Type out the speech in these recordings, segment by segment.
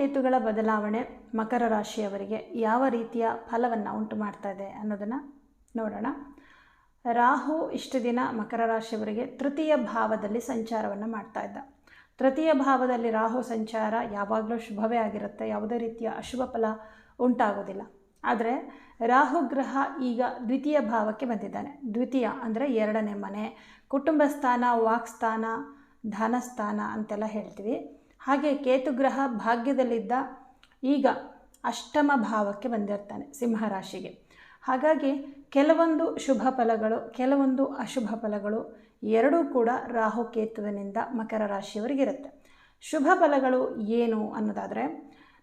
ರಾಹುಕೇತುಗಳ ಬದಲಾವಣೆ ಮಕರ ರಾಶಿಯವರಿಗೆ ಯಾವ ರೀತಿಯ ಫಲವನ್ನು ಉಂಟು ಮಾಡ್ತಾ ಇದೆ ಅನ್ನೋದನ್ನು ನೋಡೋಣ. ರಾಹು ಇಷ್ಟು ದಿನ ಮಕರ ರಾಶಿಯವರಿಗೆ ತೃತೀಯ ಭಾವದಲ್ಲಿ ಸಂಚಾರವನ್ನು ಮಾಡ್ತಾ ಇದ್ದ. ತೃತೀಯ ಭಾವದಲ್ಲಿ ರಾಹು ಸಂಚಾರ ಯಾವಾಗಲೂ ಶುಭವೇ ಆಗಿರುತ್ತೆ, ಯಾವುದೇ ರೀತಿಯ ಅಶುಭ ಫಲ ಉಂಟಾಗೋದಿಲ್ಲ ಆದರೆ ರಾಹು ಗ್ರಹ ಈಗ ದ್ವಿತೀಯ ಭಾವಕ್ಕೆ ಬಂದಿದ್ದಾನೆ. ದ್ವಿತೀಯ ಅಂದರೆ ಎರಡನೇ ಮನೆ ಕುಟುಂಬ ಸ್ಥಾನ ವಾಕ್ಸ್ಥಾನ, ಧನಸ್ಥಾನ ಅಂತೆಲ್ಲ ಹೇಳ್ತೀವಿ. ಹಾಗೆ ಕೇತುಗ್ರಹ ಭಾಗ್ಯದಲ್ಲಿದ್ದ ಈಗ ಅಷ್ಟಮ ಭಾವಕ್ಕೆ ಬಂದಿರ್ತಾನೆ ಸಿಂಹರಾಶಿಗೆ ಹಾಗಾಗಿ ಕೆಲವೊಂದು ಶುಭ ಫಲಗಳು, ಕೆಲವೊಂದು ಅಶುಭ ಫಲಗಳು ಎರಡೂ ಕೂಡ ರಾಹು ಕೇತುವಿನಿಂದ ಮಕರ ರಾಶಿಯವರಿಗಿರುತ್ತೆ ಶುಭ ಫಲಗಳು ಏನು ಅನ್ನೋದಾದರೆ,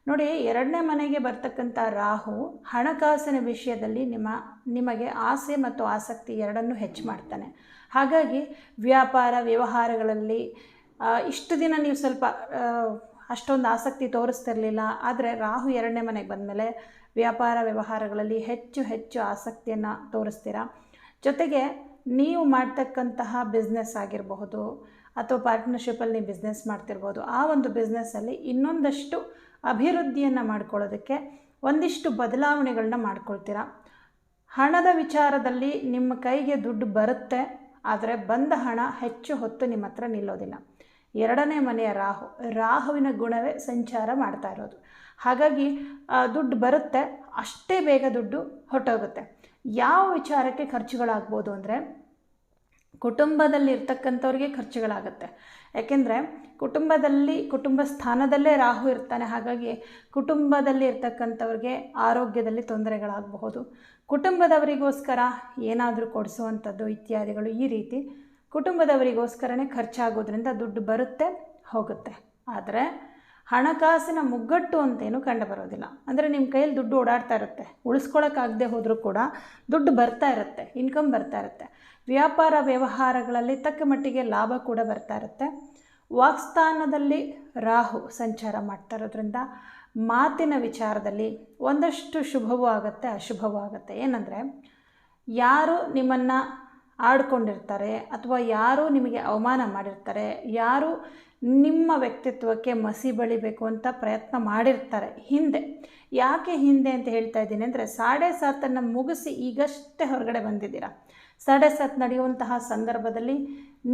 ನೋಡಿ ಎರಡನೇ ಮನೆಗೆ ಬರ್ತಕ್ಕಂಥ ರಾಹು ಹಣಕಾಸಿನ ವಿಷಯದಲ್ಲಿ ನಿಮ್ಮ, ನಿಮಗೆ ಆಸೆ ಮತ್ತು ಆಸಕ್ತಿ ಎರಡನ್ನೂ ಹೆಚ್ಚು ಮಾಡ್ತಾನೆ. ಹಾಗಾಗಿ ವ್ಯಾಪಾರ, ವ್ಯವಹಾರಗಳಲ್ಲಿ ಇಷ್ಟು ದಿನ ನೀವು ಸ್ವಲ್ಪ ಅಷ್ಟೊಂದು ಆಸಕ್ತಿ ತೋರಿಸ್ತಿರಲಿಲ್ಲ, ಆದರೆ ರಾಹು ಎರಡನೇ ಮನೆಗೆ ಬಂದಮೇಲೆ ವ್ಯಾಪಾರ ವ್ಯವಹಾರಗಳಲ್ಲಿ ಹೆಚ್ಚು ಹೆಚ್ಚು ಆಸಕ್ತಿಯನ್ನು ತೋರಿಸ್ತೀರಾ? ಜೊತೆಗೆ ನೀವು ಮಾಡ್ತಕ್ಕಂತಹ ಬಿಸ್ನೆಸ್ ಆಗಿರಬಹುದು, ಅಥವಾ ಪಾರ್ಟ್ನರ್ಶಿಪ್ಪಲ್ಲಿ ನೀವು ಬಿಸ್ನೆಸ್ ಮಾಡ್ತಿರ್ಬೋದು, ಆ ಒಂದು ಬಿಸ್ನೆಸ್ಸಲ್ಲಿ ಇನ್ನೊಂದಷ್ಟು ಅಭಿವೃದ್ಧಿಯನ್ನು ಮಾಡ್ಕೊಳ್ಳೋದಕ್ಕೆ ಒಂದಿಷ್ಟು ಬದಲಾವಣೆಗಳನ್ನ ಮಾಡ್ಕೊಳ್ತೀರಾ? ಹಣದ ವಿಚಾರದಲ್ಲಿ ನಿಮ್ಮ ಕೈಗೆ ದುಡ್ಡು ಬರುತ್ತೆ, ಆದರೆ ಬಂದ ಹಣ ಹೆಚ್ಚು ಹೊತ್ತು ನಿಮ್ಮ ಹತ್ರ ನಿಲ್ಲೋದಿಲ್ಲ. ಎರಡನೇ ಮನೆಯ ರಾಹು, ರಾಹುವಿನ ಗುಣವೇ ಸಂಚಾರ ಮಾಡ್ತಾ ಇರೋದು. ಹಾಗಾಗಿ ದುಡ್ಡು ಬರುತ್ತೆ, ಅಷ್ಟೇ ಬೇಗ ದುಡ್ಡು ಹೊರಟೋಗುತ್ತೆ. ಯಾವ ವಿಚಾರಕ್ಕೆ ಖರ್ಚುಗಳಾಗ್ಬೋದು ಅಂದರೆ ಕುಟುಂಬದಲ್ಲಿ ಇರ್ತಕ್ಕಂಥವ್ರಿಗೆ ಖರ್ಚುಗಳಾಗುತ್ತೆ. ಯಾಕೆಂದರೆ, ಕುಟುಂಬದಲ್ಲಿ, ಕುಟುಂಬ ಸ್ಥಾನದಲ್ಲೇ ರಾಹು ಇರ್ತಾನೆ, ಹಾಗಾಗಿ ಕುಟುಂಬದಲ್ಲಿ ಇರ್ತಕ್ಕಂಥವ್ರಿಗೆ ಆರೋಗ್ಯದಲ್ಲಿ ತೊಂದರೆಗಳಾಗಬಹುದು. ಕುಟುಂಬದವರಿಗೋಸ್ಕರ ಏನಾದರೂ ಕೊಡಿಸುವಂಥದ್ದು ಇತ್ಯಾದಿಗಳು ಈ ರೀತಿ ಕುಟುಂಬದವರಿಗೋಸ್ಕರನೇ ಖರ್ಚಾಗೋದ್ರಿಂದ ದುಡ್ಡು ಬರುತ್ತೆ, ಹೋಗುತ್ತೆ. ಆದರೆ ಹಣಕಾಸಿನ ಮುಗ್ಗಟ್ಟು ಅಂತೇನು ಕಂಡು ಬರೋದಿಲ್ಲ. ಅಂದರೆ ನಿಮ್ಮ ಕೈಯಲ್ಲಿ ದುಡ್ಡು ಓಡಾಡ್ತಾ ಇರುತ್ತೆ. ಉಳಿಸ್ಕೊಳಕ್ಕಾಗದೆ ಹೋದರೂ ಕೂಡ ದುಡ್ಡು ಬರ್ತಾ ಇರುತ್ತೆ, ಇನ್ಕಮ್ ಬರ್ತಾ ಇರುತ್ತೆ. ವ್ಯಾಪಾರ ವ್ಯವಹಾರಗಳಲ್ಲಿ ತಕ್ಕ ಮಟ್ಟಿಗೆ ಲಾಭ ಕೂಡ ಬರ್ತಾ ಇರುತ್ತೆ. ವಾಕ್ಸ್ಥಾನದಲ್ಲಿ ರಾಹು ಸಂಚಾರ ಮಾಡ್ತಾ ಇರೋದ್ರಿಂದ ಮಾತಿನ ವಿಚಾರದಲ್ಲಿ ಒಂದಷ್ಟು ಶುಭವೂ ಆಗುತ್ತೆ, ಅಶುಭವೂ ಆಗುತ್ತೆ. ಏನಂದರೆ ಯಾರು ನಿಮ್ಮನ್ನು ಆಡ್ಕೊಂಡಿರ್ತಾರೆ ಅಥವಾ ಯಾರು ನಿಮಗೆ ಅವಮಾನ ಮಾಡಿರ್ತಾರೆ, ಯಾರು ನಿಮ್ಮ ವ್ಯಕ್ತಿತ್ವಕ್ಕೆ ಮಸಿ ಬಳಿಬೇಕು ಅಂತ ಪ್ರಯತ್ನ ಮಾಡಿರ್ತಾರೆ. ಹಿಂದೆ, ಯಾಕೆ ಹಿಂದೆ ಅಂತ ಹೇಳ್ತಾ ಇದ್ದೀನಿ ಅಂದರೆ ಸಾಡೆ ಸಾತನ್ನು ಮುಗಿಸಿ ಈಗಷ್ಟೇ ಹೊರಗಡೆ ಬಂದಿದ್ದೀರಾ? ಸಾಡೆ ಸಾತ್ ನಡೆಯುವಂತಹ ಸಂದರ್ಭದಲ್ಲಿ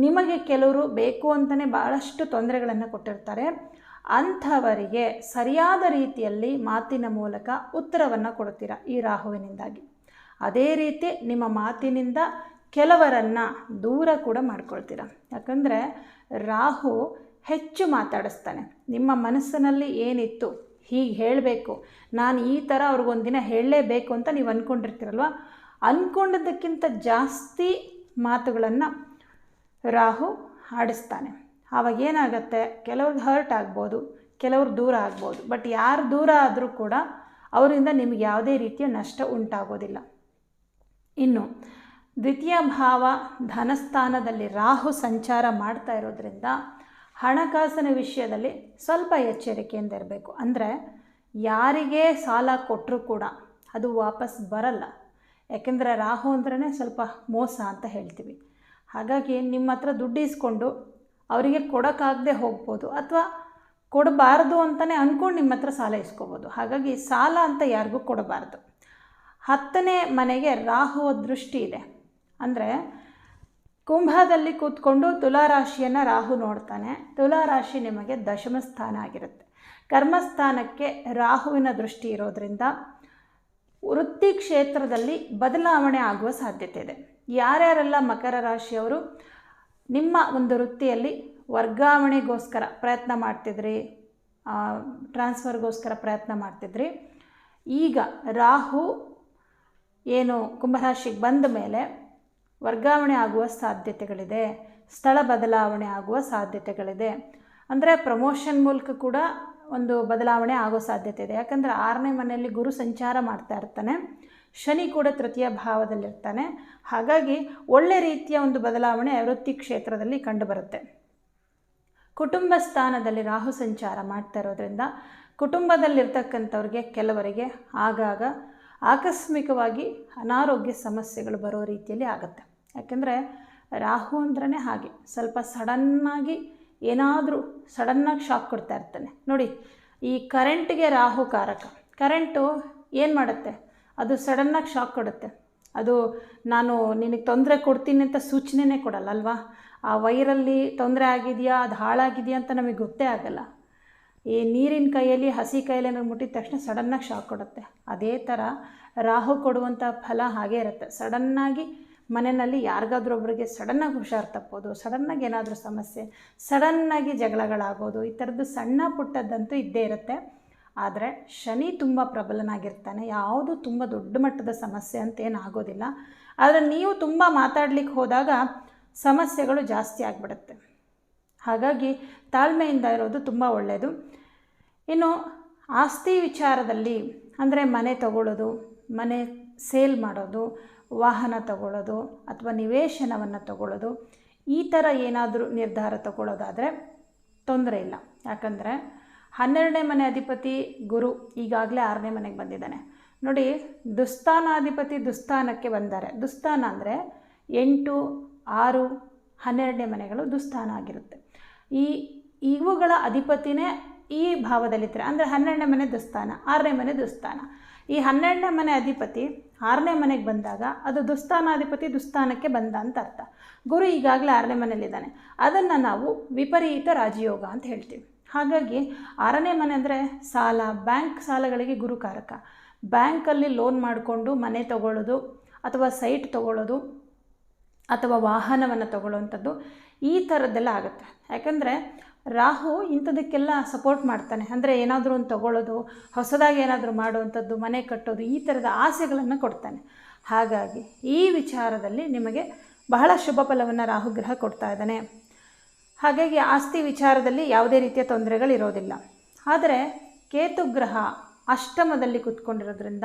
ನಿಮಗೆ ಕೆಲವರು ಬೇಕು ಅಂತಲೇ ಭಾಳಷ್ಟು ತೊಂದರೆಗಳನ್ನು ಕೊಟ್ಟಿರ್ತಾರೆ. ಅಂಥವರಿಗೆ ಸರಿಯಾದ ರೀತಿಯಲ್ಲಿ ಮಾತಿನ ಮೂಲಕ ಉತ್ತರವನ್ನು ಕೊಡ್ತೀರಾ ಈ ರಾಹುವಿನಿಂದಾಗಿ? ಅದೇ ರೀತಿ ನಿಮ್ಮ ಮಾತಿನಿಂದ ಕೆಲವರನ್ನು ದೂರ ಕೂಡ ಮಾಡ್ಕೊಳ್ತೀರ? ಯಾಕಂದರೆ ರಾಹು ಹೆಚ್ಚು ಮಾತಾಡಿಸ್ತಾನೆ. ನಿಮ್ಮ ಮನಸ್ಸಿನಲ್ಲಿ ಏನಿತ್ತು, ಹೀಗೆ ಹೇಳಬೇಕು. ನಾನು ಈ ಥರ ಅವ್ರಿಗೊಂದಿನ ಹೇಳಲೇಬೇಕು ಅಂತ ನೀವು ಅಂದ್ಕೊಂಡಿರ್ತೀರಲ್ವ ಅಂದ್ಕೊಂಡಿದ್ದಕ್ಕಿಂತ ಜಾಸ್ತಿ ಮಾತುಗಳನ್ನು ರಾಹು ಆಡಿಸ್ತಾನೆ. ಆವಾಗ ಏನಾಗುತ್ತೆ? ಕೆಲವ್ರಿಗೆ ಹರ್ಟ್ ಆಗ್ಬೋದು, ಕೆಲವ್ರು ದೂರ ಆಗ್ಬೋದು. ಬಟ್ ಯಾರು ದೂರ ಆದರೂ ಕೂಡ ಅವರಿಂದ ನಿಮಗೆ ಯಾವುದೇ ರೀತಿಯ ನಷ್ಟ ಉಂಟಾಗೋದಿಲ್ಲ. ಇನ್ನು ದ್ವಿತೀಯ ಭಾವ ಧನಸ್ಥಾನದಲ್ಲಿ ರಾಹು ಸಂಚಾರ ಮಾಡ್ತಾ ಇರೋದ್ರಿಂದ ಹಣಕಾಸಿನ ವಿಷಯದಲ್ಲಿ ಸ್ವಲ್ಪ ಎಚ್ಚರಿಕೆಯಿಂದ ಇರಬೇಕು ಅಂದರೆ ಯಾರಿಗೆ ಸಾಲ ಕೊಟ್ಟರೂ ಕೂಡ ಅದು ವಾಪಸ್ ಬರಲ್ಲ. ಯಾಕೆಂದರೆ ರಾಹು ಅಂದ್ರೇ ಸ್ವಲ್ಪ ಮೋಸ ಅಂತ ಹೇಳ್ತೀವಿ. ಹಾಗಾಗಿ ನಿಮ್ಮ ಹತ್ರ ದುಡ್ಡು ಇಸ್ಕೊಂಡು ಅವರಿಗೆ ಕೊಡೋಕ್ಕಾಗದೆ ಹೋಗ್ಬೋದು ಅಥವಾ ಕೊಡಬಾರ್ದು ಅಂತಲೇ ಅಂದ್ಕೊಂಡು ನಿಮ್ಮ ಹತ್ರ ಸಾಲ ಇಸ್ಕೋಬೋದು. ಹಾಗಾಗಿ ಸಾಲ ಅಂತ ಯಾರಿಗೂ ಕೊಡಬಾರ್ದು. ಹತ್ತನೇ ಮನೆಗೆ ರಾಹುವ ದೃಷ್ಟಿ ಇದೆ. ಅಂದರೆ ಕುಂಭದಲ್ಲಿ ಕೂತ್ಕೊಂಡು ತುಲಾರಾಶಿಯನ್ನು ರಾಹು ನೋಡ್ತಾನೆ. ತುಲಾರಾಶಿ ನಿಮಗೆ ದಶಮ ಸ್ಥಾನ ಆಗಿರುತ್ತೆ. ಕರ್ಮಸ್ಥಾನಕ್ಕೆ ರಾಹುವಿನ ದೃಷ್ಟಿ ಇರೋದರಿಂದ ವೃತ್ತಿ ಕ್ಷೇತ್ರದಲ್ಲಿ ಬದಲಾವಣೆ ಆಗುವ ಸಾಧ್ಯತೆ ಇದೆ. ಯಾರ್ಯಾರೆಲ್ಲ ಮಕರ ರಾಶಿಯವರು ನಿಮ್ಮ ಒಂದು ವೃತ್ತಿಯಲ್ಲಿ ವರ್ಗಾವಣೆಗೋಸ್ಕರ ಪ್ರಯತ್ನ ಮಾಡ್ತಿದ್ರಿ ಟ್ರಾನ್ಸ್ಫರ್ಗೋಸ್ಕರ ಪ್ರಯತ್ನ ಮಾಡ್ತಿದ್ರಿ, ಈಗ ರಾಹು ಏನು ಕುಂಭರಾಶಿಗೆ ಬಂದ ಮೇಲೆ ವರ್ಗಾವಣೆ ಆಗುವ ಸಾಧ್ಯತೆಗಳಿದೆ, ಸ್ಥಳ ಬದಲಾವಣೆ ಆಗುವ ಸಾಧ್ಯತೆಗಳಿದೆ. ಅಂದರೆ ಪ್ರಮೋಷನ್ ಮೂಲಕ ಕೂಡ ಒಂದು ಬದಲಾವಣೆ ಆಗೋ ಸಾಧ್ಯತೆ ಇದೆ. ಯಾಕಂದರೆ ಆರನೇ ಮನೆಯಲ್ಲಿ ಗುರು ಸಂಚಾರ ಮಾಡ್ತಾ ಇರ್ತಾನೆ, ಶನಿ ಕೂಡ ತೃತೀಯ ಭಾವದಲ್ಲಿರ್ತಾನೆ. ಹಾಗಾಗಿ ಒಳ್ಳೆ ರೀತಿಯ ಒಂದು ಬದಲಾವಣೆ ವೃತ್ತಿ ಕ್ಷೇತ್ರದಲ್ಲಿ ಕಂಡುಬರುತ್ತೆ. ಕುಟುಂಬ ಸ್ಥಾನದಲ್ಲಿ ರಾಹು ಸಂಚಾರ ಮಾಡ್ತಾ ಇರೋದ್ರಿಂದ ಕುಟುಂಬದಲ್ಲಿರ್ತಕ್ಕಂಥವ್ರಿಗೆ ಕೆಲವರಿಗೆ ಆಗಾಗ ಆಕಸ್ಮಿಕವಾಗಿ ಅನಾರೋಗ್ಯ ಸಮಸ್ಯೆಗಳು ಬರೋ ರೀತಿಯಲ್ಲಿ ಆಗುತ್ತೆ. ಯಾಕೆಂದರೆ ರಾಹು ಅಂದ್ರೇ ಹಾಗೆ. ಸ್ವಲ್ಪ ಸಡನ್ನಾಗಿ ಏನಾದರೂ ಸಡನ್ನಾಗಿ ಶಾಕ್ ಕೊಡ್ತಾ ಇರ್ತಾನೆ. ನೋಡಿ, ಈ ಕರೆಂಟಿಗೆ ರಾಹು ಕಾರಕ. ಕರೆಂಟು ಏನು ಮಾಡುತ್ತೆ? ಅದು ಸಡನ್ನಾಗಿ ಶಾಕ್ ಕೊಡುತ್ತೆ. ಅದು ನಾನು ನಿನಗೆ ತೊಂದರೆ ಕೊಡ್ತೀನಿ ಅಂತ ಸೂಚನೆನೇ ಕೊಡಲ್ಲ, ಅಲ್ವಾ? ಆ ವೈರಲ್ಲಿ ತೊಂದರೆ ಆಗಿದೆಯಾ? ಅದು ಹಾಳಾಗಿದೆಯಾ ಅಂತ ನಮಗೆ ಗೊತ್ತೇ ಆಗಲ್ಲ. ಈ ನೀರಿನ ಕೈಯಲ್ಲಿ, ಹಸಿ ಕೈಯಲ್ಲಿ ಏನಾದ್ರು ಮುಟ್ಟಿದ ತಕ್ಷಣ ಸಡನ್ನಾಗಿ ಶಾಕ್ ಕೊಡುತ್ತೆ. ಅದೇ ಥರ ರಾಹು ಕೊಡುವಂಥ ಫಲ ಹಾಗೇ ಇರುತ್ತೆ. ಸಡನ್ನಾಗಿ ಮನೆಯಲ್ಲಿ ಯಾರಿಗಾದ್ರೂ ಒಬ್ಬರಿಗೆ ಸಡನ್ನಾಗಿ ಹುಷಾರು ತಪ್ಪೋದು, ಸಡನ್ನಾಗಿ ಏನಾದರೂ ಸಮಸ್ಯೆ, ಸಡನ್ನಾಗಿ ಜಗಳಗಳಾಗೋದು, ಈ ಥರದ್ದು ಸಣ್ಣ ಪುಟ್ಟದ್ದಂತೂ ಇದ್ದೇ ಇರುತ್ತೆ. ಆದರೆ ಶನಿ ತುಂಬ ಪ್ರಬಲನಾಗಿರ್ತಾನೆ. ಯಾವುದು ತುಂಬ ದೊಡ್ಡ ಮಟ್ಟದ ಸಮಸ್ಯೆ ಅಂತ ಏನು ಆಗೋದಿಲ್ಲ. ಆದರೆ ನೀವು ತುಂಬ ಮಾತಾಡ್ಲಿಕ್ಕೆ ಹೋದಾಗ ಸಮಸ್ಯೆಗಳು ಜಾಸ್ತಿ ಆಗಿಬಿಡುತ್ತೆ. ಹಾಗಾಗಿ ತಾಳ್ಮೆಯಿಂದ ಇರೋದು ತುಂಬ ಒಳ್ಳೆಯದು ಇನ್ನು ಆಸ್ತಿ ವಿಚಾರದಲ್ಲಿ ಅಂದರೆ ಮನೆ ತಗೊಳ್ಳೋದು ಮನೆ ಸೇಲ್ ಮಾಡೋದು ವಾಹನ ತಗೊಳ್ಳೋದು ಅಥವಾ ನಿವೇಶನವನ್ನು ತಗೊಳ್ಳೋದು, ಈ ಥರ ಏನಾದರೂ ನಿರ್ಧಾರ ತಗೊಳ್ಳೋದಾದರೆ ತೊಂದರೆ ಇಲ್ಲ. ಯಾಕಂದರೆ ಹನ್ನೆರಡನೇ ಮನೆ ಅಧಿಪತಿ ಗುರು ಈಗಾಗಲೇ ಆರನೇ ಮನೆಗೆ ಬಂದಿದ್ದಾನೆ. ನೋಡಿ ದುಸ್ಥಾನಾಧಿಪತಿ ದುಸ್ಥಾನಕ್ಕೆ ಬಂದ್ದಾರೆ ದುಸ್ಥಾನ ಅಂದರೆ ಎಂಟು, ಆರು, ಹನ್ನೆರಡನೇ ಮನೆಗಳು ದುಸ್ಥಾನ ಆಗಿರುತ್ತೆ. ಈ ಇವುಗಳ ಅಧಿಪತಿನೇ ಈ ಭಾವದಲ್ಲಿದ್ದರೆ ಅಂದರೆ ಹನ್ನೆರಡನೇ ಮನೆ ದುಸ್ಥಾನ, ಆರನೇ ಮನೆ ದುಸ್ಥಾನ. ಈ ಹನ್ನೆರಡನೇ ಮನೆ ಅಧಿಪತಿ ಆರನೇ ಮನೆಗೆ ಬಂದಾಗ ಅದು ದುಸ್ಥಾನಾಧಿಪತಿ ದುಸ್ಥಾನಕ್ಕೆ ಬಂದ ಅಂತ ಅರ್ಥ. ಗುರು ಈಗಾಗಲೇ ಆರನೇ ಮನೆಯಲ್ಲಿದ್ದಾನೆ. ಅದನ್ನು ನಾವು ವಿಪರೀತ ರಾಜಯೋಗ ಅಂತ ಹೇಳ್ತೀವಿ. ಹಾಗಾಗಿ ಆರನೇ ಮನೆ ಅಂದರೆ ಸಾಲ, ಬ್ಯಾಂಕ್ ಸಾಲಗಳಿಗೆ ಗುರುಕಾರಕ. ಬ್ಯಾಂಕಲ್ಲಿ ಲೋನ್ ಮಾಡಿಕೊಂಡು ಮನೆ ತಗೊಳ್ಳೋದು ಅಥವಾ ಸೈಟ್ ತಗೊಳ್ಳೋದು ಅಥವಾ ವಾಹನವನ್ನು ತಗೊಳ್ಳುವಂಥದ್ದು ಈ ಥರದ್ದೆಲ್ಲ ಆಗುತ್ತೆ. ಯಾಕಂದರೆ ರಾಹು ಇಂಥದಕ್ಕೆಲ್ಲ ಸಪೋರ್ಟ್ ಮಾಡ್ತಾನೆ. ಅಂದರೆ ಏನಾದರೂ ಒಂದು ತಗೊಳ್ಳೋದು, ಹೊಸದಾಗಿ ಏನಾದರೂ ಮಾಡುವಂಥದ್ದು, ಮನೆ ಕಟ್ಟೋದು, ಈ ಥರದ ಆಸೆಗಳನ್ನು ಕೊಡ್ತಾನೆ. ಹಾಗಾಗಿ ಈ ವಿಚಾರದಲ್ಲಿ ನಿಮಗೆ ಬಹಳ ಶುಭ ಫಲವನ್ನು ರಾಹುಗ್ರಹ ಕೊಡ್ತಾ ಇದ್ದಾನೆ. ಹಾಗಾಗಿ ಆಸ್ತಿ ವಿಚಾರದಲ್ಲಿ ಯಾವುದೇ ರೀತಿಯ ತೊಂದರೆಗಳಿರೋದಿಲ್ಲ. ಆದರೆ ಕೇತುಗ್ರಹ ಅಷ್ಟಮದಲ್ಲಿ ಕೂತ್ಕೊಂಡಿರೋದ್ರಿಂದ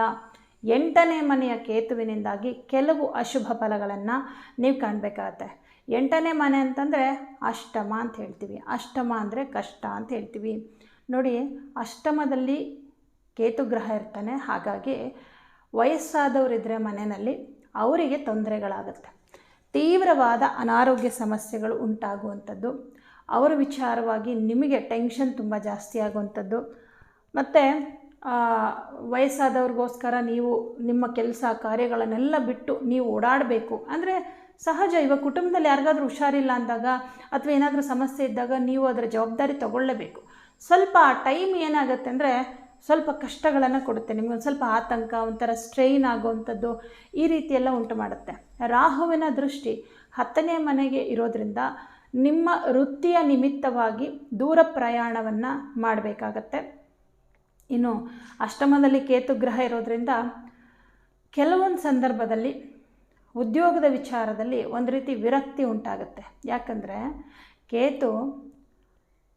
ಎಂಟನೇ ಮನೆಯ ಕೇತುವಿನಿಂದಾಗಿ ಕೆಲವು ಅಶುಭ ಫಲಗಳನ್ನು ನೀವು ಕಾಣಬೇಕಾಗತ್ತೆ. ಎಂಟನೇ ಮನೆ ಅಂತಂದರೆ ಅಷ್ಟಮ ಅಂತ ಹೇಳ್ತೀವಿ. ಅಷ್ಟಮ ಅಂದರೆ ಕಷ್ಟ ಅಂತ ಹೇಳ್ತೀವಿ. ನೋಡಿ, ಅಷ್ಟಮದಲ್ಲಿ ಕೇತುಗ್ರಹ ಇರ್ತಾನೆ. ಹಾಗಾಗಿ ವಯಸ್ಸಾದವರಿದ್ದರೆ ಮನೆಯಲ್ಲಿ ಅವರಿಗೆ ತೊಂದರೆಗಳಾಗುತ್ತೆ. ತೀವ್ರವಾದ ಅನಾರೋಗ್ಯ ಸಮಸ್ಯೆಗಳು ಉಂಟಾಗುವಂಥದ್ದು. ಅವರ ವಿಚಾರವಾಗಿ ನಿಮಗೆ ಟೆನ್ಷನ್ ತುಂಬ ಜಾಸ್ತಿ ಆಗುವಂಥದ್ದು. ಮತ್ತು ವಯಸ್ಸಾದವ್ರಿಗೋಸ್ಕರ ನೀವು ನಿಮ್ಮ ಕೆಲಸ ಕಾರ್ಯಗಳನ್ನೆಲ್ಲ ಬಿಟ್ಟು ನೀವು ಓಡಾಡಬೇಕು. ಅಂದರೆ ಸಹಜ ಇವಾಗ ಕುಟುಂಬದಲ್ಲಿ ಯಾರಿಗಾದ್ರೂ ಹುಷಾರಿಲ್ಲ ಅಂದಾಗ ಅಥವಾ ಏನಾದರೂ ಸಮಸ್ಯೆ ಇದ್ದಾಗ ನೀವು ಅದರ ಜವಾಬ್ದಾರಿ ತಗೊಳ್ಳೇಬೇಕು. ಸ್ವಲ್ಪ ಆ ಟೈಮ್ ಏನಾಗುತ್ತೆ ಅಂದರೆ ಸ್ವಲ್ಪ ಕಷ್ಟಗಳನ್ನು ಕೊಡುತ್ತೆ. ನಿಮಗೆ ಒಂದು ಸ್ವಲ್ಪ ಆತಂಕ, ಒಂಥರ ಸ್ಟ್ರೈನ್ ಆಗುವಂಥದ್ದು ಈ ರೀತಿಯೆಲ್ಲ ಉಂಟು ಮಾಡುತ್ತೆ. ರಾಹುವಿನ ದೃಷ್ಟಿ ಹತ್ತನೇ ಮನೆಗೆ ಇರೋದ್ರಿಂದ ನಿಮ್ಮ ವೃತ್ತಿಯ ನಿಮಿತ್ತವಾಗಿ ದೂರ ಪ್ರಯಾಣವನ್ನು ಮಾಡಬೇಕಾಗತ್ತೆ. ಇನ್ನು ಅಷ್ಟಮದಲ್ಲಿ ಕೇತುಗ್ರಹ ಇರೋದ್ರಿಂದ ಕೆಲವೊಂದು ಸಂದರ್ಭದಲ್ಲಿ ಉದ್ಯೋಗದ ವಿಚಾರದಲ್ಲಿ ಒಂದು ರೀತಿ ವಿರಕ್ತಿ ಉಂಟಾಗುತ್ತೆ. ಯಾಕಂದರೆ ಕೇತು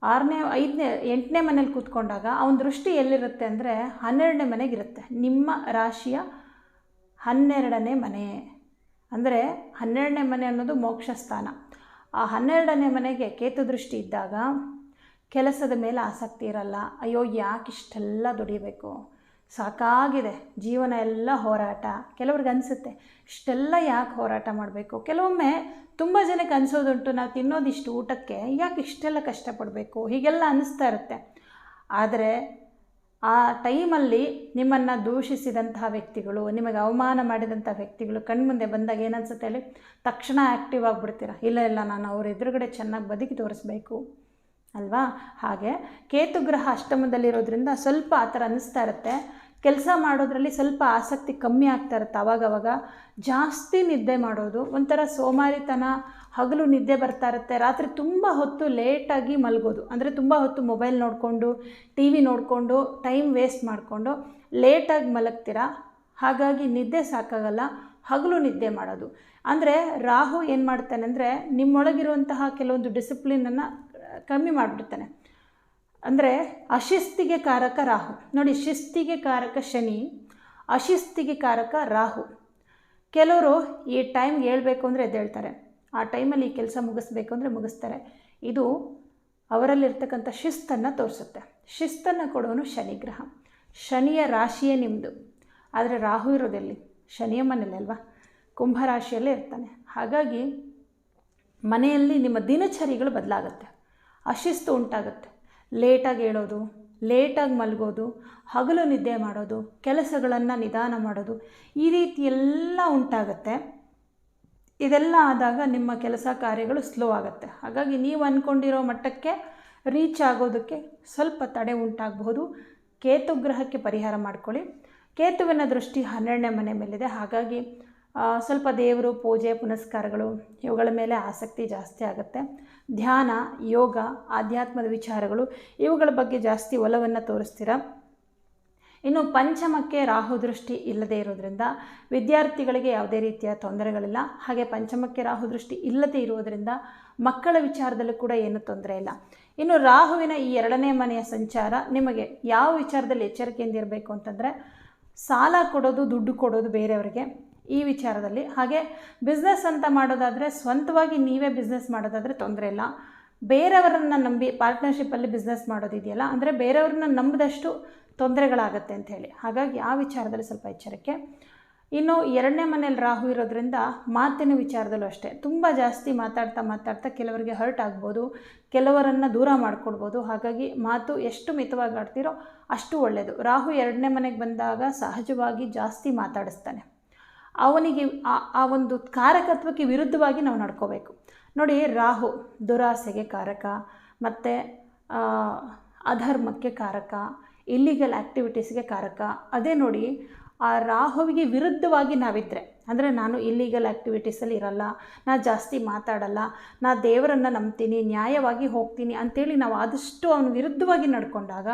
ಆರನೇ, ಐದನೇ, ಎಂಟನೇ ಮನೇಲಿ ಕೂತ್ಕೊಂಡಾಗ ಅವನ ದೃಷ್ಟಿ ಎಲ್ಲಿರುತ್ತೆ ಅಂದರೆ ಹನ್ನೆರಡನೇ ಮನೆಗಿರುತ್ತೆ ನಿಮ್ಮ ರಾಶಿಯ ಹನ್ನೆರಡನೇ ಮನೆ. ಅಂದರೆ ಹನ್ನೆರಡನೇ ಮನೆ ಅನ್ನೋದು ಮೋಕ್ಷ ಸ್ಥಾನ. ಆ ಹನ್ನೆರಡನೇ ಮನೆಗೆ ಕೇತು ದೃಷ್ಟಿ ಇದ್ದಾಗ ಕೆಲಸದ ಮೇಲೆ ಆಸಕ್ತಿ ಇರಲ್ಲ. ಅಯ್ಯೋ, ಯಾಕೆ ಇಷ್ಟೆಲ್ಲ ದುಡಿಬೇಕು? ಸಾಕಾಗಿದೆ. ಜೀವನ ಎಲ್ಲ ಹೋರಾಟ. ಕೆಲವ್ರಿಗೆ ಅನಿಸುತ್ತೆ, ಇಷ್ಟೆಲ್ಲ ಯಾಕೆ ಹೋರಾಟ ಮಾಡಬೇಕು? ಕೆಲವೊಮ್ಮೆ ತುಂಬ ಜನಕ್ಕೆ ಅನಿಸೋದುಂಟು, ನಾವು ತಿನ್ನೋದಿಷ್ಟು ಊಟಕ್ಕೆ ಯಾಕೆ ಇಷ್ಟೆಲ್ಲ ಕಷ್ಟಪಡಬೇಕು? ಹೀಗೆಲ್ಲ ಅನ್ನಿಸ್ತಾ ಇರುತ್ತೆ. ಆದರೆ ಆ ಟೈಮಲ್ಲಿ ನಿಮ್ಮನ್ನು ದೂಷಿಸಿದಂತಹ ವ್ಯಕ್ತಿಗಳು, ನಿಮಗೆ ಅವಮಾನ ಮಾಡಿದಂಥ ವ್ಯಕ್ತಿಗಳು ಕಣ್ಮುಂದೆ ಬಂದಾಗ ಏನನ್ಸುತ್ತೆ ಹೇಳಿ, ತಕ್ಷಣ ಆ್ಯಕ್ಟಿವ್ ಆಗಿಬಿಡ್ತೀರ? ಇಲ್ಲ ಇಲ್ಲ, ನಾನು ಅವ್ರ ಎದುರುಗಡೆ ಚೆನ್ನಾಗಿ ಬದುಕಿ ತೋರಿಸ್ಬೇಕು. ಅಲ್ವಾ? ಹಾಗೆ ಕೇತುಗ್ರಹ ಅಷ್ಟಮದಲ್ಲಿರೋದ್ರಿಂದ ಸ್ವಲ್ಪ ಆ ಥರ ಅನ್ನಿಸ್ತಾ ಇರುತ್ತೆ. ಕೆಲಸ ಮಾಡೋದ್ರಲ್ಲಿ ಸ್ವಲ್ಪ ಆಸಕ್ತಿ ಕಮ್ಮಿ ಆಗ್ತಾ ಇರುತ್ತೆ ಅವಾಗವಾಗ. ಜಾಸ್ತಿ ನಿದ್ದೆ ಮಾಡೋದು, ಒಂಥರ ಸೋಮಾರಿತನ, ಹಗಲು ನಿದ್ದೆ ಬರ್ತಾ ಇರುತ್ತೆ. ರಾತ್ರಿ ತುಂಬ ಹೊತ್ತು ಲೇಟಾಗಿ ಮಲಗೋದು. ಅಂದರೆ ತುಂಬ ಹೊತ್ತು ಮೊಬೈಲ್ ನೋಡಿಕೊಂಡು, ಟಿ ವಿ ನೋಡಿಕೊಂಡು, ಟೈಮ್ ವೇಸ್ಟ್ ಮಾಡಿಕೊಂಡು ಲೇಟಾಗಿ ಮಲಗ್ತೀರಾ? ಹಾಗಾಗಿ ನಿದ್ದೆ ಸಾಕಾಗಲ್ಲ, ಹಗಲು ನಿದ್ದೆ ಮಾಡೋದು. ಅಂದರೆ ರಾಹು ಏನು ಮಾಡ್ತಾನೆ ಅಂದರೆ ನಿಮ್ಮೊಳಗಿರುವಂತಹ ಕೆಲವೊಂದು ಡಿಸಿಪ್ಲಿನನ್ನು ಕಮ್ಮಿ ಮಾಡಿಬಿಡ್ತಾನೆ. ಅಂದರೆ ಅಶಿಸ್ತಿಗೆ ಕಾರಕ ರಾಹು. ನೋಡಿ, ಶಿಸ್ತಿಗೆ ಕಾರಕ ಶನಿ, ಅಶಿಸ್ತಿಗೆ ಕಾರಕ ರಾಹು. ಕೆಲವರು ಈ ಟೈಮ್ ಹೇಳಬೇಕು ಅಂದರೆ ಎದ್ದೇಳ್ತಾರೆ. ಆ ಟೈಮಲ್ಲಿ ಈ ಕೆಲಸ ಮುಗಿಸ್ಬೇಕು ಅಂದರೆ ಮುಗಿಸ್ತಾರೆ. ಇದು ಅವರಲ್ಲಿರ್ತಕ್ಕಂಥ ಶಿಸ್ತನ್ನು ತೋರಿಸುತ್ತೆ. ಶಿಸ್ತನ್ನು ಕೊಡೋನು ಶನಿಗ್ರಹ ಶನಿಯ ರಾಶಿಯೇ ನಿಮ್ಮದು ಆದರೆ ರಾಹು ಇರೋದೆಲ್ಲಿ? ಶನಿಯ ಮನೇಲಿ ಅಲ್ವಾ? ಕುಂಭರಾಶಿಯಲ್ಲೇ ಇರ್ತಾನೆ. ಹಾಗಾಗಿ ಮನೆಯಲ್ಲಿ ನಿಮ್ಮ ದಿನಚರಿಗಳು ಬದಲಾಗುತ್ತೆ. ಅಶಿಸ್ತು ಉಂಟಾಗುತ್ತೆ. ಲೇಟಾಗಿ ಹೇಳೋದು, ಲೇಟಾಗಿ ಮಲಗೋದು, ಹಗಲು ನಿದ್ದೆ ಮಾಡೋದು, ಕೆಲಸಗಳನ್ನು ನಿಧಾನ ಮಾಡೋದು, ಈ ರೀತಿ ಎಲ್ಲ ಉಂಟಾಗುತ್ತೆ. ಇದೆಲ್ಲ ಆದಾಗ ನಿಮ್ಮ ಕೆಲಸ ಕಾರ್ಯಗಳು ಸ್ಲೋ ಆಗುತ್ತೆ. ಹಾಗಾಗಿ ನೀವು ಅಂದ್ಕೊಂಡಿರೋ ಮಟ್ಟಕ್ಕೆ ರೀಚ್ ಆಗೋದಕ್ಕೆ ಸ್ವಲ್ಪ ತಡೆ ಉಂಟಾಗಬಹುದು. ಕೇತು ಗ್ರಹಕ್ಕೆ ಪರಿಹಾರ ಮಾಡ್ಕೊಳ್ಳಿ. ಕೇತುವಿನ ದೃಷ್ಟಿ ಹನ್ನೆರಡನೇ ಮನೆ ಮೇಲಿದೆ. ಹಾಗಾಗಿ ಸ್ವಲ್ಪ ದೇವರು, ಪೂಜೆ, ಪುನಸ್ಕಾರಗಳು, ಇವುಗಳ ಮೇಲೆ ಆಸಕ್ತಿ ಜಾಸ್ತಿ ಆಗುತ್ತೆ. ಧ್ಯಾನ, ಯೋಗ, ಆಧ್ಯಾತ್ಮದ ವಿಚಾರಗಳು, ಇವುಗಳ ಬಗ್ಗೆ ಜಾಸ್ತಿ ಒಲವನ್ನು ತೋರಿಸ್ತೀರಾ? ಇನ್ನು ಪಂಚಮಕ್ಕೆ ರಾಹು ದೃಷ್ಟಿ ಇಲ್ಲದೇ ಇರೋದ್ರಿಂದ ವಿದ್ಯಾರ್ಥಿಗಳಿಗೆ ಯಾವುದೇ ರೀತಿಯ ತೊಂದರೆಗಳಿಲ್ಲ. ಹಾಗೆ ಪಂಚಮಕ್ಕೆ ರಾಹು ದೃಷ್ಟಿ ಇಲ್ಲದೇ ಇರುವುದರಿಂದ ಮಕ್ಕಳ ವಿಚಾರದಲ್ಲೂ ಕೂಡ ಏನು ತೊಂದರೆ ಇಲ್ಲ. ಇನ್ನು ರಾಹುವಿನ ಈ ಎರಡನೇ ಮನೆಯ ಸಂಚಾರ ನಿಮಗೆ ಯಾವ ವಿಚಾರದಲ್ಲಿ ಎಚ್ಚರಿಕೆಯಿಂದ ಇರಬೇಕು ಅಂತಂದರೆ, ಸಾಲ ಕೊಡೋದು, ದುಡ್ಡು ಕೊಡೋದು ಬೇರೆಯವರಿಗೆ. ಈ ವಿಚಾರದಲ್ಲಿ. ಹಾಗೆ ಬಿಸ್ನೆಸ್ ಅಂತ ಮಾಡೋದಾದರೆ ಸ್ವಂತವಾಗಿ ನೀವೇ ಬಿಸ್ನೆಸ್ ಮಾಡೋದಾದರೆ ತೊಂದರೆ ಇಲ್ಲ. ಬೇರೆಯವರನ್ನು ನಂಬಿ ಪಾರ್ಟ್ನರ್ಶಿಪ್ಪಲ್ಲಿ ಬಿಸ್ನೆಸ್ ಮಾಡೋದಿದೆಯಲ್ಲ, ಅಂದರೆ ಬೇರೆಯವ್ರನ್ನ ನಂಬಿದಷ್ಟು ತೊಂದರೆಗಳಾಗತ್ತೆ ಅಂತ ಹೇಳಿ. ಹಾಗಾಗಿ ಆ ವಿಚಾರದಲ್ಲಿ ಸ್ವಲ್ಪ ಎಚ್ಚರಿಕೆ. ಇನ್ನು ಎರಡನೇ ಮನೇಲಿ ರಾಹು ಇರೋದ್ರಿಂದ ಮಾತಿನ ವಿಚಾರದಲ್ಲೂ ಅಷ್ಟೇ. ತುಂಬ ಜಾಸ್ತಿ ಮಾತಾಡ್ತಾ ಮಾತಾಡ್ತಾ ಕೆಲವರಿಗೆ ಹರ್ಟ್ ಆಗ್ಬೋದು, ಕೆಲವರನ್ನು ದೂರ ಮಾಡಿಕೊಡ್ಬೋದು. ಹಾಗಾಗಿ ಮಾತು ಎಷ್ಟು ಮಿತವಾಗಿ ಆಡ್ತೀರೋ ಅಷ್ಟು ಒಳ್ಳೆಯದು ರಾಹು ಎರಡನೇ ಮನೆಗೆ ಬಂದಾಗ ಸಹಜವಾಗಿ ಜಾಸ್ತಿ ಮಾತಾಡಿಸ್ತಾನೆ. ಅವನಿಗೆ, ಆ- ಒಂದು ಕಾರಕತ್ವಕ್ಕೆ ವಿರುದ್ಧವಾಗಿ ನಾವು ನಡ್ಕೋಬೇಕು. ನೋಡಿ, ರಾಹು ದುರಾಸೆಗೆ ಕಾರಕ, ಮತ್ತು ಅಧರ್ಮಕ್ಕೆ ಕಾರಕ ಇಲ್ಲಿಗಲ್ ಆ್ಯಕ್ಟಿವಿಟೀಸ್ಗೆ ಕಾರಕ. ಅದೇ ನೋಡಿ, ಆ ರಾಹುವಿಗೆ ವಿರುದ್ಧವಾಗಿ ನಾವಿದ್ದರೆ ಅಂದರೆ ನಾನು ಇಲ್ಲಿಗಲ್ ಆ್ಯಕ್ಟಿವಿಟೀಸಲ್ಲಿ ಇರಲ್ಲ, ನಾ ಜಾಸ್ತಿ ಮಾತಾಡಲ್ಲ, ನಾ ದೇವರನ್ನು ನಂಬ್ತೀನಿ, ನ್ಯಾಯವಾಗಿ ಹೋಗ್ತೀನಿ ಅಂಥೇಳಿ ನಾವು ಆದಷ್ಟು ಅವನ ವಿರುದ್ಧವಾಗಿ ನಡ್ಕೊಂಡಾಗ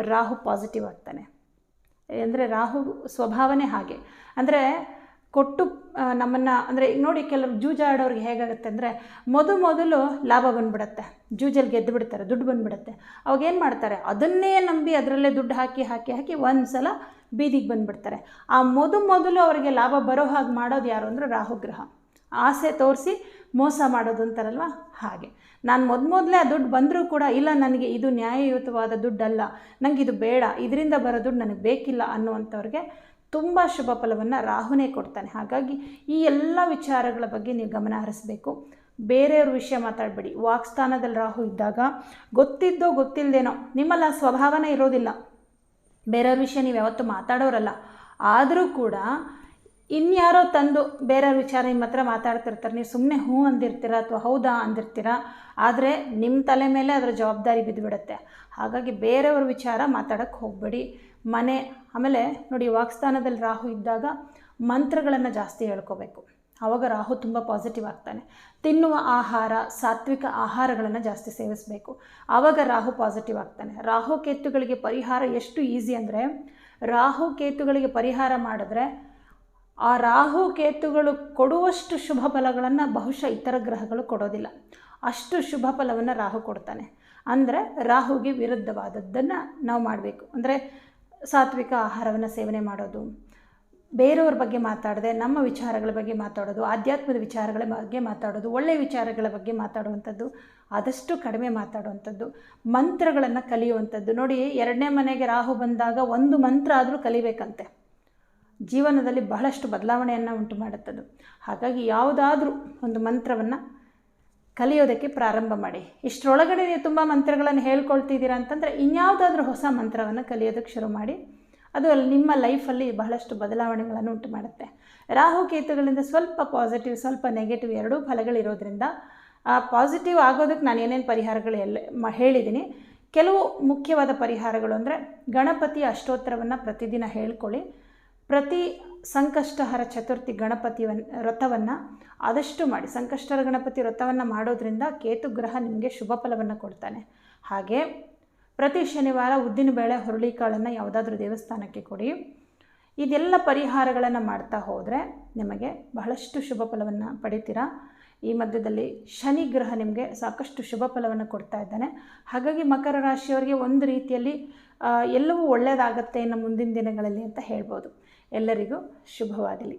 ರಾಹು ಪಾಸಿಟಿವ್ ಆಗ್ತಾನೆ. ಅಂದರೆ ರಾಹು ಸ್ವಭಾವನೇ ಹಾಗೆ. ಅಂದರೆ ಕೊಟ್ಟು ನಮ್ಮನ್ನು, ಅಂದರೆ ನೋಡಿ ಕೆಲವರು ಜೂಜಾಡೋರಿಗೆ ಹೇಗಾಗುತ್ತೆ ಅಂದರೆ ಮೊದ ಮೊದಲು ಲಾಭ ಬಂದುಬಿಡತ್ತೆ. ಜೂಜಲ್ಲಿ ಗೆದ್ದು ಬಿಡ್ತಾರೆ, ದುಡ್ಡು ಬಂದುಬಿಡುತ್ತೆ. ಅವಾಗ ಏನು ಮಾಡ್ತಾರೆ? ಅದನ್ನೇ ನಂಬಿ ಅದರಲ್ಲೇ ದುಡ್ಡು ಹಾಕಿ ಹಾಕಿ ಹಾಕಿ ಒಂದು ಸಲ ಬೀದಿಗೆ ಬಂದುಬಿಡ್ತಾರೆ. ಆ ಮೊದ ಮೊದಲು ಅವರಿಗೆ ಲಾಭ ಬರೋ ಹಾಗೆ ಮಾಡೋದು ಯಾರು ಅಂದರೆ ರಾಹುಗ್ರಹ. ಆಸೆ ತೋರಿಸಿ ಮೋಸ ಮಾಡೋದು ಅಂತಾರಲ್ವ? ಹಾಗೆ. ನಾನು ಮೊದಮೊದಲೇ ಆ ದುಡ್ಡು ಬಂದರೂ ಕೂಡ ಇಲ್ಲ ನನಗೆ ಇದು ನ್ಯಾಯಯುತವಾದ ದುಡ್ಡಲ್ಲ ನನಗೆ ಇದು ಬೇಡ, ಇದರಿಂದ ಬರೋ ದುಡ್ಡು ನನಗೆ ಬೇಕಿಲ್ಲ ಅನ್ನುವಂಥವ್ರಿಗೆ ತುಂಬ ಶುಭ ಫಲವನ್ನು ರಾಹುನೇ ಕೊಡ್ತಾನೆ. ಹಾಗಾಗಿ ಈ ಎಲ್ಲ ವಿಚಾರಗಳ ಬಗ್ಗೆ ನೀವು ಗಮನ ಹರಿಸಬೇಕು. ಬೇರೆಯವ್ರ ವಿಷಯ ಮಾತಾಡಬೇಡಿ. ವಾಕ್ಸ್ಥಾನದಲ್ಲಿ ರಾಹು ಇದ್ದಾಗ ಗೊತ್ತಿದ್ದೋ ಗೊತ್ತಿಲ್ಲದೇನೋ ನಿಮ್ಮಲ್ಲಿ ಸ್ವಭಾವನೇ ಇರೋದಿಲ್ಲ. ಬೇರೆಯವ್ರ ವಿಷಯ ನೀವು ಯಾವತ್ತೂ ಮಾತಾಡೋರಲ್ಲ. ಆದರೂ ಕೂಡ ಇನ್ಯಾರೋ ತಂದು ಬೇರೆಯವ್ರ ವಿಚಾರ ನಿಮ್ಮ ಹತ್ರ ಮಾತಾಡ್ತಿರ್ತಾರೆ. ನೀವು ಸುಮ್ಮನೆ ಹ್ಞೂ ಅಂದಿರ್ತೀರ ಅಥವಾ ಹೌದಾ ಅಂದಿರ್ತೀರ, ಆದರೆ ನಿಮ್ಮ ತಲೆ ಮೇಲೆ ಅದರ ಜವಾಬ್ದಾರಿ ಬಿದ್ದುಬಿಡುತ್ತೆ ಹಾಗಾಗಿ ಬೇರೆಯವ್ರ ವಿಚಾರ ಮಾತಾಡೋಕ್ಕೆ ಹೋಗಬೇಡಿ. ಮನೆ, ಆಮೇಲೆ ನೋಡಿ ವಾಕ್ಸ್ಥಾನದಲ್ಲಿ ರಾಹು ಇದ್ದಾಗ ಮಂತ್ರಗಳನ್ನು ಜಾಸ್ತಿ ಹೇಳ್ಕೋಬೇಕು. ಆವಾಗ ರಾಹು ತುಂಬ ಪಾಸಿಟಿವ್ ಆಗ್ತಾನೆ. ತಿನ್ನುವ ಆಹಾರ, ಸಾತ್ವಿಕ ಆಹಾರಗಳನ್ನು ಜಾಸ್ತಿ ಸೇವಿಸಬೇಕು. ಆವಾಗ ರಾಹು ಪಾಸಿಟಿವ್ ಆಗ್ತಾನೆ. ರಾಹು ಕೇತುಗಳಿಗೆ ಪರಿಹಾರ ಎಷ್ಟು ಈಸಿ ಅಂದರೆ, ರಾಹು ಕೇತುಗಳಿಗೆ ಪರಿಹಾರ ಮಾಡಿದ್ರೆ ಆ ರಾಹು ಕೇತುಗಳು ಕೊಡುವಷ್ಟು ಶುಭ ಫಲಗಳನ್ನು ಬಹುಶಃ ಇತರ ಗ್ರಹಗಳು ಕೊಡೋದಿಲ್ಲ. ಅಷ್ಟು ಶುಭ ಫಲವನ್ನು ರಾಹು ಕೊಡ್ತಾನೆ. ಅಂದರೆ ರಾಹುಗೆ ವಿರುದ್ಧವಾದದ್ದನ್ನು ನಾವು ಮಾಡಬೇಕು. ಅಂದರೆ ಸಾತ್ವಿಕ ಆಹಾರವನ್ನು ಸೇವನೆ ಮಾಡೋದು, ಬೇರೆಯವ್ರ ಬಗ್ಗೆ ಮಾತಾಡದೆ ನಮ್ಮ ವಿಚಾರಗಳ ಬಗ್ಗೆ ಮಾತಾಡೋದು, ಆಧ್ಯಾತ್ಮದ ವಿಚಾರಗಳ ಬಗ್ಗೆ ಮಾತಾಡೋದು ಒಳ್ಳೆಯ ವಿಚಾರಗಳ ಬಗ್ಗೆ ಮಾತಾಡುವಂಥದ್ದು, ಆದಷ್ಟು ಕಡಿಮೆ ಮಾತಾಡುವಂಥದ್ದು, ಮಂತ್ರಗಳನ್ನು ಕಲಿಯುವಂಥದ್ದು. ನೋಡಿ, ಎರಡನೇ ಮನೆಗೆ ರಾಹು ಬಂದಾಗ ಒಂದು ಮಂತ್ರ ಆದರೂ ಕಲಿಬೇಕಂತೆ. ಜೀವನದಲ್ಲಿ ಬಹಳಷ್ಟು ಬದಲಾವಣೆಯನ್ನು ಉಂಟು ಮಾಡುತ್ತದು ಹಾಗಾಗಿ ಯಾವುದಾದ್ರೂ ಒಂದು ಮಂತ್ರವನ್ನು ಕಲಿಯೋದಕ್ಕೆ ಪ್ರಾರಂಭ ಮಾಡಿ. ಇಷ್ಟರೊಳಗಡೆ ನೀವು ತುಂಬ ಮಂತ್ರಗಳನ್ನು ಹೇಳ್ಕೊಳ್ತಿದ್ದೀರಾ ಅಂತಂದರೆ ಇನ್ಯಾವುದಾದ್ರೂ ಹೊಸ ಮಂತ್ರವನ್ನು ಕಲಿಯೋದಕ್ಕೆ ಶುರು ಮಾಡಿ. ಅದು ಅಲ್ಲಿ ನಿಮ್ಮ ಲೈಫಲ್ಲಿ ಬಹಳಷ್ಟು ಬದಲಾವಣೆಗಳನ್ನು ಉಂಟು ಮಾಡುತ್ತೆ ರಾಹು ಕೇತುಗಳಿಂದ ಸ್ವಲ್ಪ ಪಾಸಿಟಿವ್, ಸ್ವಲ್ಪ ನೆಗೆಟಿವ್ ಎರಡೂ ಫಲಗಳಿರೋದ್ರಿಂದ ಪಾಸಿಟಿವ್ ಆಗೋದಕ್ಕೆ ನಾನು ಏನೇನು ಪರಿಹಾರಗಳು ಎಲ್ಲ ಮ ಹೇಳಿದ್ದೀನಿ. ಕೆಲವು ಮುಖ್ಯವಾದ ಪರಿಹಾರಗಳು ಅಂದರೆ ಗಣಪತಿಯ ಅಷ್ಟೋತ್ತರವನ್ನು ಪ್ರತಿದಿನ ಹೇಳ್ಕೊಳ್ಳಿ. ಪ್ರತಿ ಸಂಕಷ್ಟಹರ ಚತುರ್ಥಿ ಗಣಪತಿವನ್, ವ್ರತವನ್ನು ಆದಷ್ಟು ಮಾಡಿ ಸಂಕಷ್ಟರ ಗಣಪತಿ ವ್ರತವನ್ನು ಮಾಡೋದ್ರಿಂದ ಕೇತು ಗ್ರಹ ನಿಮಗೆ ಶುಭ ಫಲವನ್ನು ಕೊಡ್ತಾನೆ. ಹಾಗೆ ಪ್ರತಿ ಶನಿವಾರ ಉದ್ದಿನಬೇಳೆ ಹುರುಳಿಕಾಳನ್ನು ಯಾವುದಾದ್ರೂ ದೇವಸ್ಥಾನಕ್ಕೆ ಕೊಡಿ. ಇದೆಲ್ಲ ಪರಿಹಾರಗಳನ್ನು ಮಾಡ್ತಾ ಹೋದರೆ ನಿಮಗೆ ಬಹಳಷ್ಟು ಶುಭ ಫಲವನ್ನು ಪಡಿತೀರಾ. ಈ ಮಧ್ಯದಲ್ಲಿ ಶನಿ ಗ್ರಹ ನಿಮಗೆ ಸಾಕಷ್ಟು ಶುಭ ಫಲವನ್ನು ಕೊಡ್ತಾ ಇದ್ದಾನೆ. ಹಾಗಾಗಿ ಮಕರ ರಾಶಿಯವರಿಗೆ ಒಂದು ರೀತಿಯಲ್ಲಿ ಎಲ್ಲವೂ ಒಳ್ಳೆಯದಾಗತ್ತೆ ಇನ್ನು ಮುಂದಿನ ದಿನಗಳಲ್ಲಿ ಅಂತ ಹೇಳ್ಬೋದು. ಎಲ್ಲರಿಗೂ ಶುಭವಾಗಲಿ